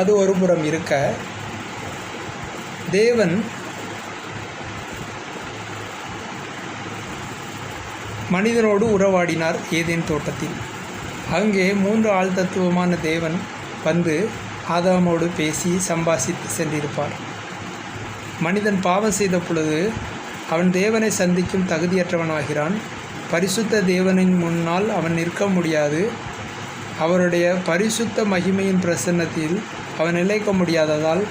அது ஒரு புறம் இருக்க. தேவன் மனிதனோடு உறவாடினார் ஏதேன் தோட்டத்தில். அங்கே மூன்று ஆள் தத்துவமான தேவன் வந்து ஆதாமோடு பேசி சம்பாசித்து சென்றிருப்பார். மனிதன் பாவம் செய்த பொழுது அவன் தேவனை சந்திக்கும் தகுதியற்றவனாகிறான். பரிசுத்த தேவனின் முன்னால் அவன் நிற்க முடியாது. அவருடைய பரிசுத்த மகிமையின் பிரசன்னத்தில் அவன் நிலைக்க முடியாததால்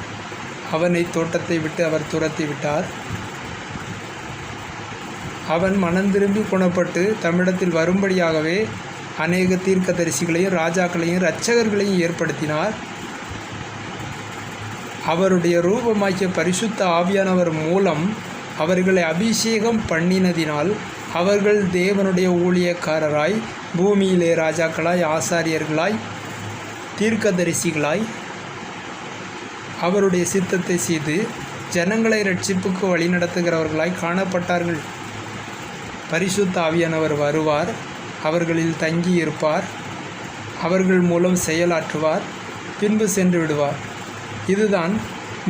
அவனை தோட்டத்தை விட்டு அவர் துரத்தி விட்டார். அவன் மனம் திரும்பி குணப்பட்டு தமிழத்தில் வரும்படியாகவே அநேக தீர்க்கதரிசிகளையும் ராஜாக்களையும் இரட்சகர்களையும் ஏற்படுத்தினார். அவருடைய ரூபமாக்கிய பரிசுத்த ஆவியானவர் மூலம் அவர்களை அபிஷேகம் பண்ணினதினால் அவர்கள் தேவனுடைய ஊழியக்காரராய் பூமியிலே ராஜாக்களாய் ஆசாரியர்களாய் தீர்க்கதரிசிகளாய் அவருடைய சித்தத்தை செய்து ஜனங்களை ரட்சிப்புக்கு வழிநடத்துகிறவர்களாய் காணப்பட்டார்கள். பரிசுத்த ஆவியானவர் வருவார் அவர்களில் தங்கி இருப்பார் அவர்கள் மூலம் செயலாற்றுவார் பின்பு சென்று விடுவார். இதுதான்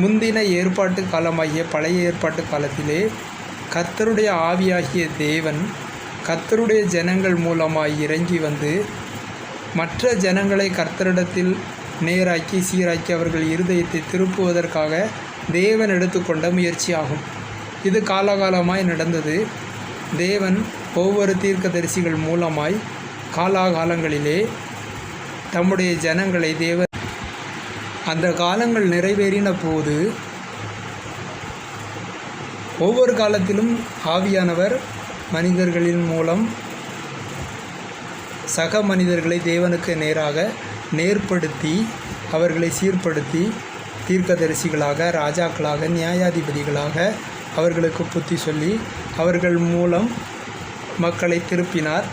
முந்தின ஏற்பாட்டு காலமாகிய பழைய ஏற்பாட்டு காலத்திலே கர்த்தருடைய ஆவியாகிய தேவன் கர்த்தருடைய ஜனங்கள் மூலமாய் இறங்கி வந்து மற்ற ஜனங்களை கர்த்தரிடத்தில் நேராக்கி சீராக்கி அவர்கள் இருதயத்தை திருப்புவதற்காக தேவன் எடுத்துக்கொண்ட முயற்சியாகும். இது காலகாலமாய் நடந்தது. தேவன் ஒவ்வொரு தீர்க்கதரிசிகள் மூலமாய் காலாகாலங்களிலே தம்முடைய ஜனங்களை தேவன் அந்த காலங்கள் நிறைவேறின போது ஒவ்வொரு காலத்திலும் ஆவியானவர் மனிதர்களின் மூலம் சக மனிதர்களை தேவனுக்கு நேராக நேர்படுத்தி அவர்களை சீர்படுத்தி தீர்க்கதரிசிகளாக ராஜாக்களாக நியாயாதிபதிகளாக அவர்களுக்கு புத்தி சொல்லி அவர்கள் மூலம் மக்களை திருப்பினார்.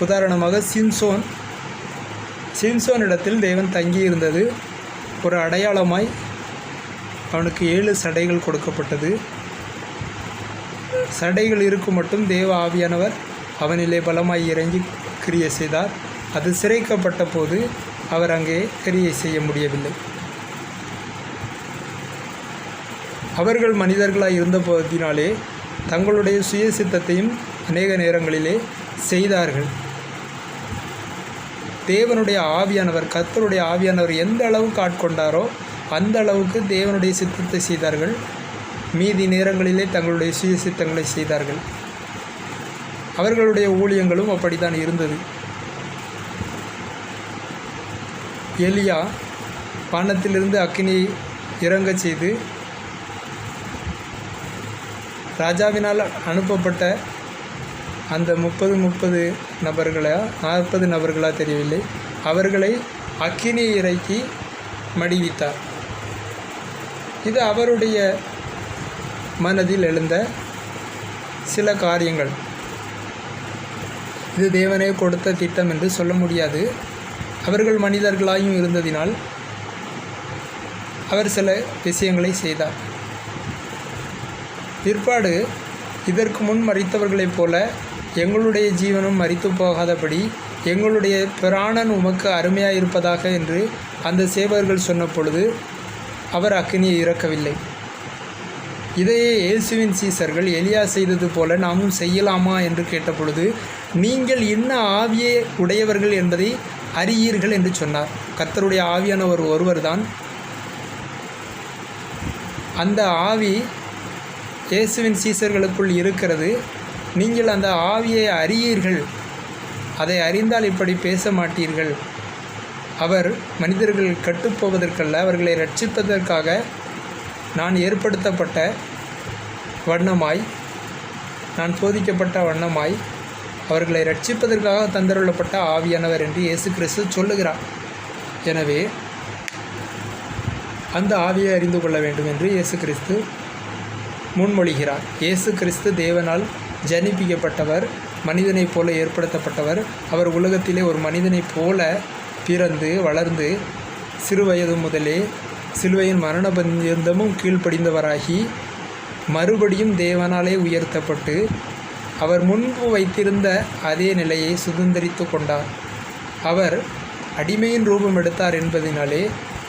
உதாரணமாக சிம்சோன் சிம்சோனிடத்தில் தேவன் தங்கியிருந்தது. ஒரு அடையாளமாய் அவனுக்கு ஏழு சடைகள் கொடுக்கப்பட்டது. சடைகள் இருக்கும் மட்டும் தேவ ஆவியானவர் அவனிலே பலமாய் இறங்கி கிரியை செய்தார். அது சிறைக்கப்பட்ட போது அவர் அங்கே கிரியை செய்ய முடியவில்லை. அவர்கள் மனிதர்களாக இருந்தபோதினாலே தங்களுடைய சுய சித்தத்தையும் அநேக நேரங்களிலே செய்தார்கள். தேவனுடைய ஆவியானவர் கர்த்தருடைய ஆவியானவர் எந்த அளவுக்கு ஆட்கொண்டாரோ அந்த அளவுக்கு தேவனுடைய சித்தத்தை செய்தார்கள். மீதி நேரங்களிலே தங்களுடைய சுய சித்தங்களை செய்தார்கள். அவர்களுடைய ஊழியங்களும் அப்படித்தான் இருந்தது. எலியா வானத்திலிருந்து அக்னி இறங்கச் செய்து ராஜாவினால் அனுப்பப்பட்ட அந்த முப்பது முப்பது நபர்களா நாற்பது நபர்களா தெரியவில்லை. அவர்களை அக்கினி இறக்கி மடிவித்தார் இது அவருடைய மனதில் எழுந்த சில காரியங்கள். இது தேவனே கொடுத்த திட்டம் என்று சொல்ல முடியாது. அவர்கள் மனிதர்களாயும் இருந்ததினால் அவர் சில விஷயங்களை செய்தார். பிற்பாடு இதற்கு முன் மறித்தவர்களைப் போல எங்களுடைய ஜீவனும் மறித்து போகாதபடி எங்களுடைய பிராணன் உமக்கு அருமையாக இருப்பதாக என்று அந்த சேவர்கள் சொன்ன பொழுது அவர் அக்கினியை இறக்கவில்லை. இதையே இயேசுவின் சீசர்கள் எலியா செய்தது போல நாமும் செய்யலாமா என்று கேட்டபொழுது நீங்கள் என்ன ஆவியே உடையவர்கள் என்பதை அறியீர்கள் என்று சொன்னார். கர்த்தருடைய ஆவியானவர் ஒருவர்தான். அந்த ஆவி இயேசுவின் சீசர்களுக்குள் இருக்கிறது. நீங்கள் அந்த ஆவியை அறியீர்கள். அதை அறிந்தால் இப்படி பேச மாட்டீர்கள். அவர் மனிதர்கள் கட்டுப்போவதற்கல்ல அவர்களை ரட்சிப்பதற்காக நான் ஏற்படுத்தப்பட்ட வண்ணமாய் நான் சோதிக்கப்பட்ட வண்ணமாய் அவர்களை ரட்சிப்பதற்காக தந்தருளப்பட்ட ஆவியானவர் என்று இயேசு கிறிஸ்து சொல்லுகிறார். எனவே அந்த ஆவியை அறிந்து கொள்ள வேண்டும் என்று இயேசு கிறிஸ்து முன்மொழிகிறார். இயேசு கிறிஸ்து தேவனால் ஜனிப்பிக்கப்பட்டவர் மனிதனைப் போல ஏற்படுத்தப்பட்டவர். அவர் உலகத்திலே ஒரு மனிதனைப் போல பிறந்து வளர்ந்து சிறுவயது முதலே சிலுவையின் மரண பந்தமும் கீழ்ப்படிந்தவராகி மறுபடியும் தேவனாலே உயர்த்தப்பட்டு அவர் முன்பு வைத்திருந்த அதே நிலையை சுதந்திரித்து கொண்டார். அவர் அடிமையின் ரூபம் எடுத்தார் என்பதினாலே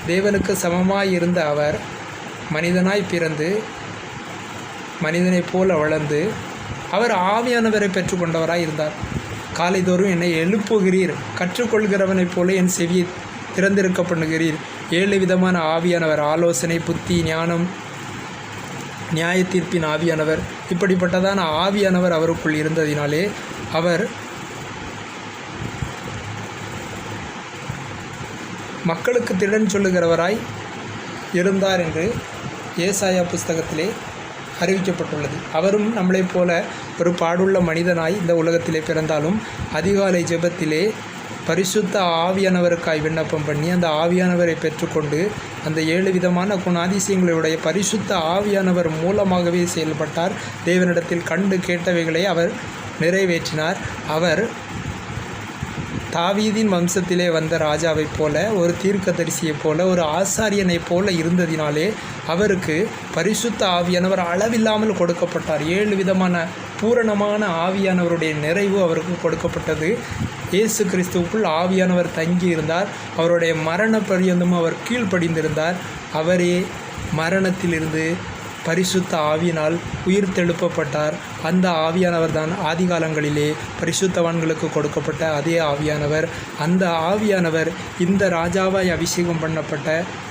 தேவனுக்கு சமமாய் இருந்த அவர் மனிதனாய் பிறந்து மனிதனைப் போல வளர்ந்து அவர் ஆவியானவரை பெற்றுக்கொண்டவராய் இருந்தார். காலைதோறும் என்னை எழுப்புகிறீர். கற்றுக்கொள்கிறவனைப் போல என் செவியை திறந்திருக்க பண்ணுகிறீர். ஏழு விதமான ஆவியானவர் ஆலோசனை புத்தி ஞானம் நியாய தீர்ப்பின் ஆவியானவர். இப்படிப்பட்டதான ஆவியானவர் அவருக்குள் இருந்ததினாலே அவர் மக்களுக்கு திடன் சொல்லுகிறவராய் இருந்தார் என்று ஏசாயா புஸ்தகத்திலே அறிவிக்கப்பட்டுள்ளது. அவரும் நம்மளைப் போல ஒரு பாடுள்ள மனிதனாய் இந்த உலகத்திலே பிறந்தாலும் அதிகாலை ஜெபத்திலே பரிசுத்த ஆவியானவருக்காய் விண்ணப்பம் பண்ணி அந்த ஆவியானவரை பெற்றுக்கொண்டு அந்த ஏழு விதமான குணாதிசயங்களுடைய பரிசுத்த ஆவியானவர் மூலமாகவே செயல்பட்டார். தேவனிடத்தில் கண்டு கேட்டவைகளை அவர் நிறைவேற்றினார். அவர் தாவீதின் வம்சத்திலே வந்த ராஜாவைப் போல ஒரு தீர்க்கதரிசியைப் போல ஒரு ஆசாரியனைப் போல இருந்ததினாலே அவருக்கு பரிசுத்த ஆவியானவர் அளவில்லாமல் கொடுக்கப்பட்டார். ஏழு விதமான பூரணமான ஆவியானவருடைய நிறைவு அவருக்கு கொடுக்கப்பட்டது. இயேசு கிறிஸ்துவுக்குள் ஆவியானவர் தங்கி இருந்தார். அவருடைய மரண பரியந்தமும் அவர் கீழ்ப்படிந்திருந்தார். அவரே மரணத்திலிருந்து பரிசுத்த ஆவியினால் உயிர் தெழுப்பப்பட்டார் அந்த ஆவியானவர் தான் ஆதிகாலங்களிலே பரிசுத்தவான்களுக்கு கொடுக்கப்பட்ட அதே ஆவியானவர். அந்த ஆவியானவர் இந்த ராஜாவாய் அபிஷேகம் பண்ணப்பட்ட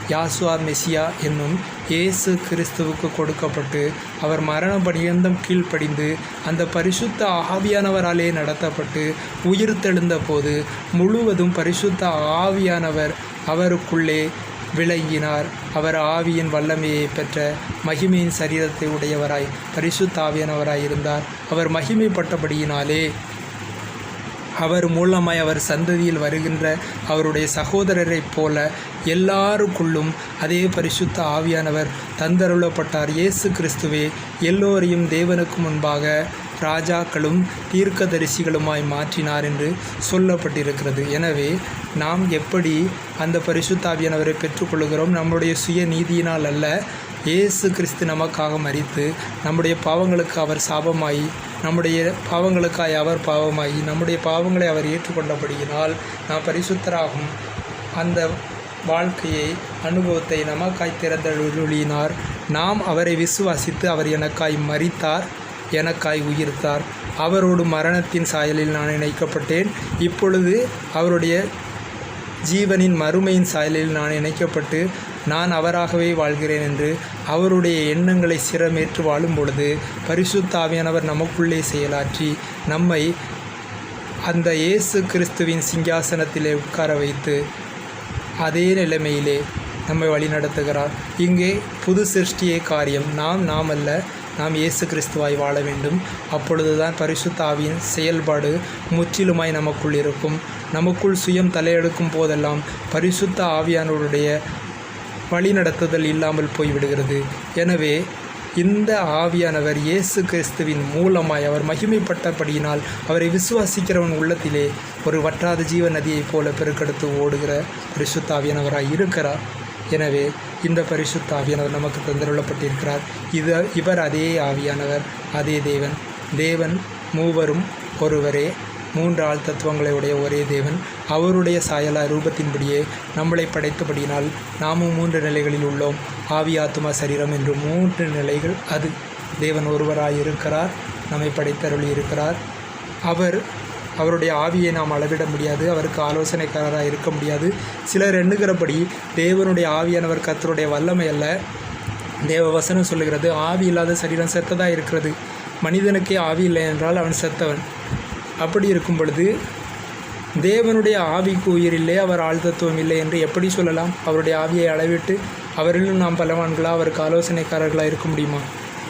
யாசுவா மெசியா என்னும் இயேசு கிறிஸ்துவுக்கு கொடுக்கப்பட்டு அவர் மரண பரியந்தம் கீழ்ப்படிந்து அந்த பரிசுத்த ஆவியானவராலே நடத்தப்பட்டு உயிர் தெழுந்த போது முழுவதும் பரிசுத்த ஆவியானவர் அவருக்குள்ளே விளங்கினார். அவர் ஆவியின் வல்லமையை பெற்ற மகிமையின் சரீரத்தை உடையவராய் பரிசுத்த ஆவியானவராய் இருந்தார். அவர் மகிமைப்பட்டபடியினாலே அவர் மூலமாய் அவர் சந்ததியில் வருகின்ற அவருடைய சகோதரரைப் போல எல்லாருக்குள்ளும் அதே பரிசுத்த ஆவியானவர் தந்தருளப்பட்டார். இயேசு கிறிஸ்துவே எல்லோரையும் தேவனுக்கு முன்பாக ராஜாக்களும் தீர்க்கதரிசிகளுமாய் மாற்றினார் என்று சொல்லப்பட்டிருக்கிறது. எனவே நாம் எப்படி அந்த பரிசுத்தாவியானவரை பெற்றுக்கொள்கிறோம் நம்முடைய சுய நீதியினால் அல்ல. இயேசு கிறிஸ்து நமக்காக மறித்து நம்முடைய பாவங்களுக்கு அவர் சாபமாயி நம்முடைய பாவங்களுக்காய் அவர் பாவமாகி நம்முடைய பாவங்களை அவர் ஏற்றுக்கொண்டபடியினால் நாம் பரிசுத்தராகும். அந்த வாழ்க்கையை அனுபவத்தை நமக்காய் திறந்தருளினார். நாம் அவரை விசுவாசித்து அவர் எனக்காய் மறித்தார் எனக்காய் உயிர்த்தார். அவரோடு மரணத்தின் சாயலில் நான் இணைக்கப்பட்டேன். இப்பொழுது அவருடைய ஜீவனின் மறுமையின் சாயலில் நான் இணைக்கப்பட்டு நான் அவராகவே வாழ்கிறேன் என்று அவருடைய எண்ணங்களை சிரமேற்று வாழும் பொழுது பரிசுத்தாவியானவர் நமக்குள்ளே செயலாற்றி நம்மை அந்த இயேசு கிறிஸ்துவின் சிங்காசனத்திலே உட்கார வைத்து அதே நிலைமையிலே நம்மை வழிநடத்துகிறார். இங்கே புது சிருஷ்டியே காரியம். நாம் நாம் அல்ல நாம் இயேசு கிறிஸ்துவாய் வாழ வேண்டும். அப்பொழுதுதான் பரிசுத்தாவியின் செயல்பாடு முற்றிலுமாய் நமக்குள் இருக்கும். நமக்குள் சுயம் தலையெடுக்கும் போதெல்லாம் பரிசுத்த ஆவியானவருடைய வழிநடத்துதல் இல்லாமல் போய்விடுகிறது. எனவே இந்த ஆவியானவர் இயேசு கிறிஸ்துவின் மூலமாய் அவர் மகிமைப்பட்டபடியினால் அவரை விசுவாசிக்கிறவன் உள்ளத்திலே ஒரு வற்றாத ஜீவ நதியைப் போல பெருக்கெடுத்து ஓடுகிற பரிசுத்தாவியானவராக இருக்கிறார். எனவே இந்த பரிசுத்த ஆவியானவர் நமக்கு தந்தருளப்பட்டிருக்கிறார். இது இவர் அதே ஆவியானவர் அதே தேவன். தேவன் மூவரும் ஒருவரே. மூன்று ஆள் தத்துவங்களை உடைய ஒரே தேவன். அவருடைய சாயலா ரூபத்தின்படியே நம்மளை படைத்தபடியினால் நாமும் மூன்று நிலைகளில் உள்ளோம். ஆவி ஆத்மா சரீரம் என்று மூன்று நிலைகள். அது தேவன் ஒருவராய் இருக்கிறார் நம்மை படைத்தருளி இருக்கிறார் அவர் அவருடைய ஆவியை நாம் அளவிட முடியாது அவருக்கு ஆலோசனைக்காரராக இருக்க முடியாது. சிலர் எண்ணுகிறபடி தேவனுடைய ஆவியானவர் கத்தருடைய வல்லமை அல்ல. தேவ வசனம் சொல்லுகிறது ஆவி இல்லாத சரீரம் செத்ததாக இருக்கிறது? மனிதனுக்கே ஆவி இல்லை என்றால் அவன் செத்தவன். அப்படி இருக்கும் பொழுது தேவனுடைய ஆவிக்கு உயிரில்லை அவர் ஆழ்தத்துவம் இல்லை என்று எப்படி சொல்லலாம்? அவருடைய ஆவியை அளவிட்டு அவரிலும் நாம் பலவான்களாக அவருக்கு ஆலோசனைக்காரர்களாக இருக்க முடியுமா?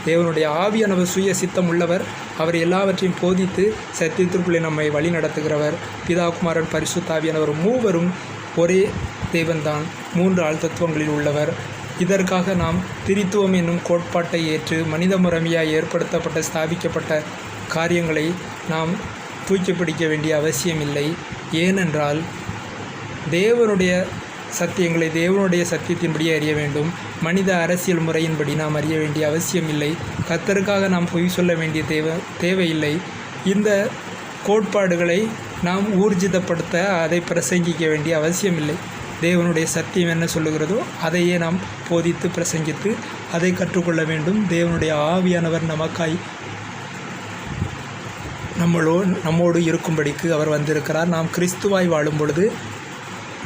தேவனுடைய ஆவியானவர் சுய சித்தம் உள்ளவர். அவர் எல்லாவற்றையும் போதித்து சத்தியத்திற்குள்ளே நம்மை வழி நடத்துகிறவர். பிதாகுமாரன் பரிசுத்தாவியானவர் மூவரும் ஒரே தேவன்தான். மூன்று ஆள் தத்துவங்களில் உள்ளவர். இதற்காக நாம் திரித்துவம் என்னும் கோட்பாட்டை ஏற்று மனித முறைமையாக ஏற்படுத்தப்பட்ட ஸ்தாபிக்கப்பட்ட காரியங்களை நாம் தூக்கி பிடிக்க வேண்டிய அவசியமில்லை. ஏனென்றால் தேவனுடைய சத்தியங்களை தேவனுடைய சத்தியத்தின்படி அறிய வேண்டும். மனித அரசியல் முறையின்படி நாம் அறிய வேண்டிய அவசியமில்லை கத்தருக்காக நாம் பொய் சொல்ல வேண்டிய தேவை தேவையில்லை. இந்த கோட்பாடுகளை நாம் ஊர்ஜிதப்படுத்த அதை பிரசங்கிக்க வேண்டிய அவசியமில்லை தேவனுடைய சத்தியம் என்ன சொல்லுகிறதோ அதையே நாம் போதித்து பிரசங்கித்து அதை கற்றுக்கொள்ள வேண்டும். தேவனுடைய ஆவியானவர் நமக்காய் நம்மளோ நம்மோடு இருக்கும்படிக்கு அவர் வந்திருக்கிறார். நாம் கிறிஸ்துவாய் வாழும் பொழுது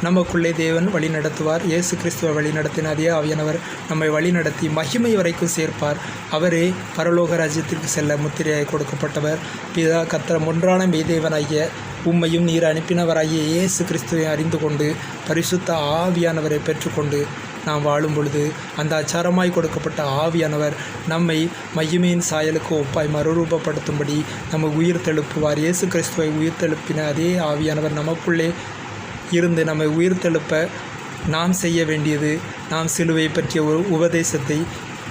நமக்குள்ளே தேவன் வழி நடத்துவார் இயேசு கிறிஸ்துவை வழி நடத்தின அதே ஆவியானவர் நம்மை வழி நடத்தி மகிமை வரைக்கும் சேர்ப்பார். அவரே பரலோக ராஜ்யத்திற்கு செல்ல முத்திரையாய் கொடுக்கப்பட்டவர். பிதா கத்திரம் ஒன்றான மெய்தேவனாகிய உம்மையும் நீர் அனுப்பினவராகிய இயேசு கிறிஸ்துவை அறிந்து கொண்டு பரிசுத்த ஆவியானவரை பெற்றுக்கொண்டு நாம் வாழும் பொழுது அந்த அச்சாரமாய் கொடுக்கப்பட்ட ஆவியானவர் நம்மை மகிமையின் சாயலுக்கு ஒப்பாய் மறுரூபப்படுத்தும்படி நம்ம உயிர் தெழுப்புவார் இயேசு கிறிஸ்துவை உயிர் தெழுப்பின அதே ஆவியானவர் நமக்குள்ளே இருந்து நம்மை உயிர்த்தெழுப்ப நாம் செய்ய வேண்டியது நாம் சிலுவை பற்றிய ஒரு உபதேசத்தை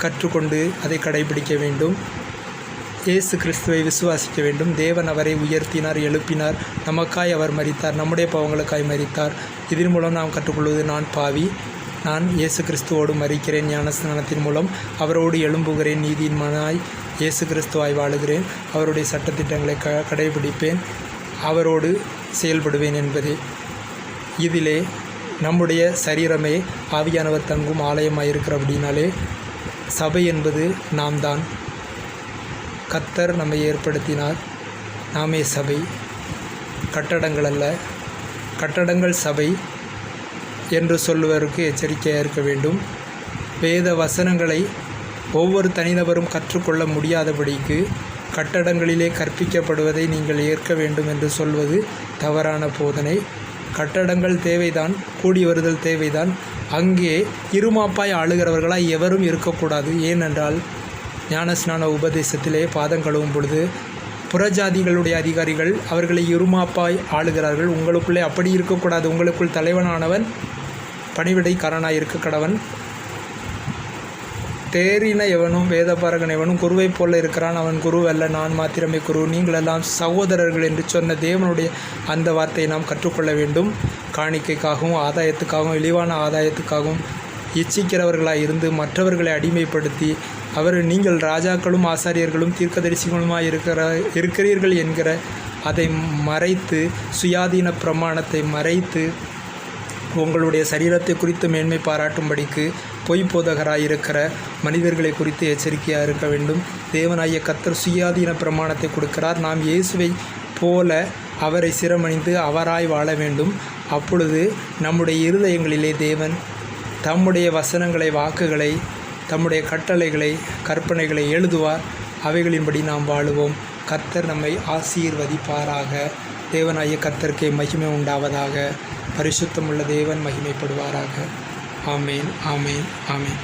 கற்றுக்கொண்டு அதை கடைபிடிக்க வேண்டும். இயேசு கிறிஸ்துவை விசுவாசிக்க வேண்டும். தேவன் அவரை உயர்த்தினார் எழுப்பினார். நமக்காய் அவர் மறித்தார் நம்முடைய பாவங்களுக்காய் மறித்தார் இதன் மூலம் நாம் கற்றுக்கொள்வது நான் பாவி. நான் இயேசு கிறிஸ்துவோடு மறிக்கிறேன் ஞானஸ்நானத்தின் மூலம் அவரோடு எழும்புகிறேன். நீதியின் மனாய் இயேசு கிறிஸ்துவாய் வாழுகிறேன். அவருடைய சட்டத்திட்டங்களை க கடைபிடிப்பேன். அவரோடு செயல்படுவேன் என்பதே. இதிலே நம்முடைய சரீரமே ஆவியானவர் தங்கும் ஆலயமாக இருக்கிற அப்படின்னாலே சபை என்பது நாம் தான் கத்தர் நம்மை ஏற்படுத்தினார். நாமே சபை. கட்டடங்கள் அல்ல. கட்டடங்கள் சபை என்று சொல்லுவதற்கு எச்சரிக்கையாக இருக்க வேண்டும். வேத வசனங்களை ஒவ்வொரு தனிநபரும் கற்றுக்கொள்ள முடியாதபடிக்கு கட்டடங்களிலே கற்பிக்கப்படுவதை நீங்கள் ஏற்க வேண்டும் என்று சொல்வது தவறான போதனை. கட்டடங்கள் தேவைதான் கூடி வருதல் தேவைதான். அங்கே இருமாப்பாய் ஆளுகிறவர்களாய் எவரும் இருக்கக்கூடாது. ஏனென்றால் ஞானஸ்நான உபதேசத்திலே பாதம் கழுவும் பொழுது புறஜாதிகளுடைய அதிகாரிகள் அவர்களை இருமாப்பாய் ஆளுகிறார்கள். உங்களுக்குள்ளே அப்படி இருக்கக்கூடாது. உங்களுக்குள் தலைவனானவன் பணிவிடைக்காரனாக இருக்க கடவன். தேறின எவனும் வேதபாரகன் எவனும் குருவைப் போல இருக்கிறான். அவன் குரு அல்ல நான் மாத்திரமே குரு. நீங்களெல்லாம் சகோதரர்கள் என்று சொன்ன தேவனுடைய அந்த வார்த்தையை நாம் கற்றுக்கொள்ள வேண்டும். காணிக்கைக்காகவும் ஆதாயத்துக்காகவும் இழிவான ஆதாயத்துக்காகவும் இச்சிக்கிறவர்களாக இருந்து மற்றவர்களை அடிமைப்படுத்தி அவர் நீங்கள் ராஜாக்களும் ஆசாரியர்களும் தீர்க்கதரிசிகளுமாக இருக்கிற இருக்கிறீர்கள் என்கிற அதை மறைத்து சுயாதீன பிரமாணத்தை மறைத்து உங்களுடைய சரீரத்தை குறித்து மேன்மை பாராட்டும்படிக்கு பொய் போதகராக இருக்கிற மனிதர்களை குறித்து எச்சரிக்கையாக இருக்க வேண்டும். தேவனாகிய கத்தர் சுயாதீன பிரமாணத்தை கொடுக்கிறார். நாம் இயேசுவை போல அவரை சிரமணிந்து அவராய் வாழ வேண்டும். அப்பொழுது நம்முடைய இருதயங்களிலே தேவன் தம்முடைய வசனங்களை வாக்குகளை தம்முடைய கட்டளைகளை கற்பனைகளை எழுதுவார். அவைகளின்படி நாம் வாழுவோம். கத்தர் நம்மை ஆசீர்வதிப்பாராக. தேவனாய கத்தர்க்கே மகிமை உண்டாவதாக. பரிசுத்தமுள்ள தேவன் மகிமைப்படுவாராக. ஆமேன் ஆமேன் ஆமேன்